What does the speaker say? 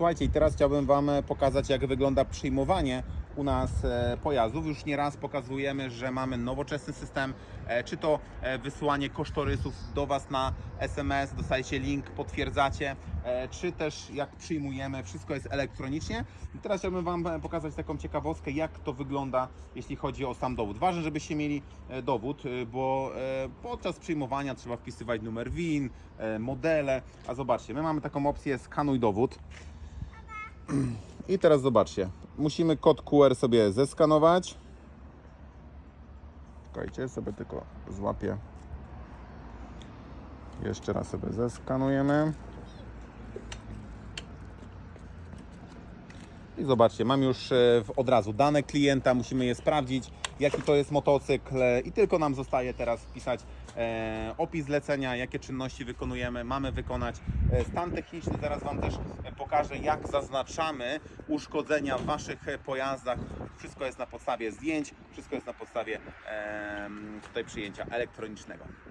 Słuchajcie, i teraz chciałbym Wam e, pokazać, jak wygląda przyjmowanie u nas e, pojazdów. Już nieraz pokazujemy, że mamy nowoczesny system, e, czy to wysyłanie kosztorysów do Was na SMS, dostajecie link, potwierdzacie, czy też jak przyjmujemy, wszystko jest elektronicznie. Teraz chciałbym Wam pokazać taką ciekawostkę, jak to wygląda, jeśli chodzi o sam dowód. Ważne, żebyście mieli dowód, bo podczas przyjmowania trzeba wpisywać numer WIN, modele, a zobaczcie, my mamy taką opcję skanuj dowód. I teraz zobaczcie, musimy kod QR sobie zeskanować. Czekajcie, sobie tylko złapię. Jeszcze raz sobie zeskanujemy. I zobaczcie, mam już e, od razu dane klienta, musimy je sprawdzić, jaki to jest motocykl i tylko nam zostaje teraz wpisać e, opis zlecenia, jakie czynności wykonujemy, mamy wykonać e, stan techniczny. Zaraz Wam też e, pokażę, jak zaznaczamy uszkodzenia w Waszych pojazdach. Wszystko jest na podstawie zdjęć, wszystko jest na podstawie tutaj przyjęcia elektronicznego.